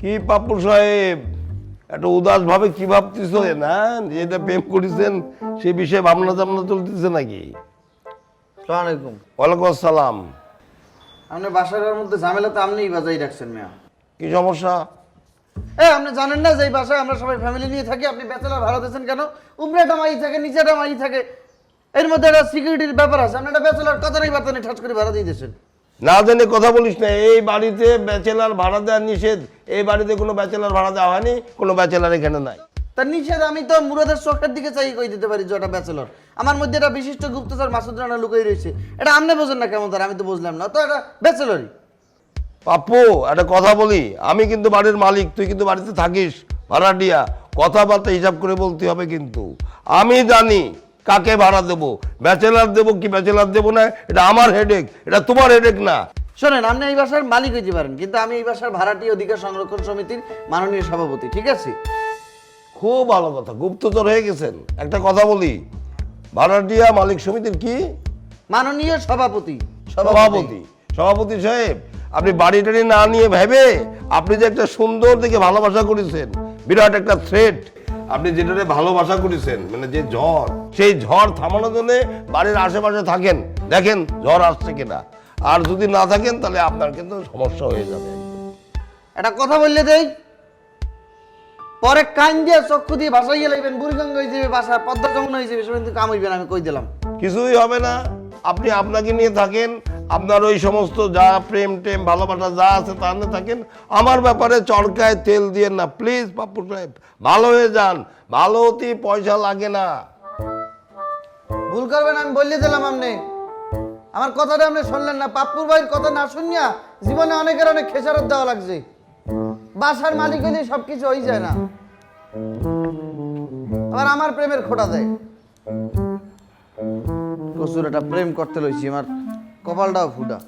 কি পাপ্পু সাহেব? একটা উদাস ভাবে কি ভাবতেছেন হ্যাঁ? যেটা প্রেম করেছেন সে বিষয়ে ভাবনা টাবনা চলতেছে নাকি? সালাম আলাইকুম ওয়ালাইকুম আসসালাম। আপনি বাসার মধ্যে ঝামেলা তো আপনিই বাজাই রাখছেন মিয়া। কি সমস্যা? এ আপনি জানেন না যে এই বাসায় আমরা সবাই ফ্যামিলি নিয়ে থাকি আপনি ব্যাচেলার ভাড়া দিয়েছেন কেন? উপরেটা মাই থাকে নিচেটা মাই থাকে। এর মধ্যে একটা সিকিউরিটির ব্যাপার আছে আপনি একটা ব্যাচেলার কথারই বার্তা নেই ঠাস করে ভাড়া দিয়ে দিয়েছেন। না জেনে কথা বলিস না এই বাড়িতে ব্যাচেলার ভাড়া দেওয়া নিষেধ এই বাড়িতে কোনো ব্যাচেলার ভাড়া দেওয়া হয়নি কোনো ব্যাচেলার এখানে নাই। তার নিষেধ আমি তো মুরাদের চোখের দিকে চাই কই দিতে পারি ওটা ব্যাচেলর। আমার মধ্যে একটা বিশিষ্ট গুপ্তচর মাসুদ রানা লুকাই রয়েছে। এটা আপনি বোঝেন না কেমন তার আমি তো বুঝলাম না তো এটা ব্যাচেলরই। পাপ্পু একটা কথা বলি আমি কিন্তু বাড়ির মালিক তুই কিন্তু বাড়িতে থাকিস ভাড়াটিয়া কথাবার্তা হিসাব করে বলতে হবে কিন্তু। আমি জানি কাকে ভাড়া দেবো? ব্যাচেলার দেবো কি ব্যাচেলার দেবো না? এটা আমার হেডেক এটা তোমার হেডেক না। শোনেন আপনি এই বাসার মালিক হইতে পারেন কিন্তু আমি এই বাসার ভাড়াটি অধিকার সংরক্ষণ সমিতির মাননীয় সভাপতি ঠিক আছে? খুব ভালো কথা গুপ্তচর হয়ে গেছেন। একটা কথা বলি ভাড়াটিয়া মালিক সমিতির কি? মাননীয় সভাপতি। সভাপতি। সভাপতি সাহেব আপনি বাড়ি টাড়ি না নিয়ে ভেবে আপনি যে একটা সুন্দর দেখে ভালোবাসা করেছেন বিরাট একটা থ্রেট আপনি যেটাতে ভালোবাসা করেছেন মানে যে ঝড় সেই ঝড় থামানোর জন্য বাড়ির আশেপাশে থাকেন। দেখেন ঝড় আসছে কিনা। আর যদি না থাকেন তাহলে আপনার কিন্তু সমস্যা হয়ে যাবে। একটা কথা বললে দেই পরে কান দিয়ে চক্ষু দিয়ে ভাসাইয়ে লাগবেন বুড়িগঙ্গ হয়ে যাবে বাসা পদ্মা যমুনা হয়ে যাবে সেখান থেকে কাম হইবেন আমি কই দিলাম। কিছুই হবে না। আপনি আপনাকে নিয়ে থাকেন আপনার ওই সমস্ত যা প্রেম টেম ভালোবাসা যা আছে তা নিয়ে থাকেন। আমার ব্যাপারে চরকায় তেল দিয়ে না। প্লিজ পাপ্পু সাহেব ভালো হয়ে যান। ভালো হতে পয়সা লাগে না। ভুল করবেন আমি বললে দিলাম আপনি। আমার কথাটা আপনি শুনলেন না। পাপ্পুর ভাইয়ের কথা না শুনিয়া জীবনে অনেকের অনেক খেসারত দেওয়া লাগছে। বাসার মালিক হইলে সব কিছু হয়ে যায় না। আবার আমার প্রেমের খোটা দেয়। কসুর একটা প্রেম করতে লইছি আমার কপালটাও ফুটা।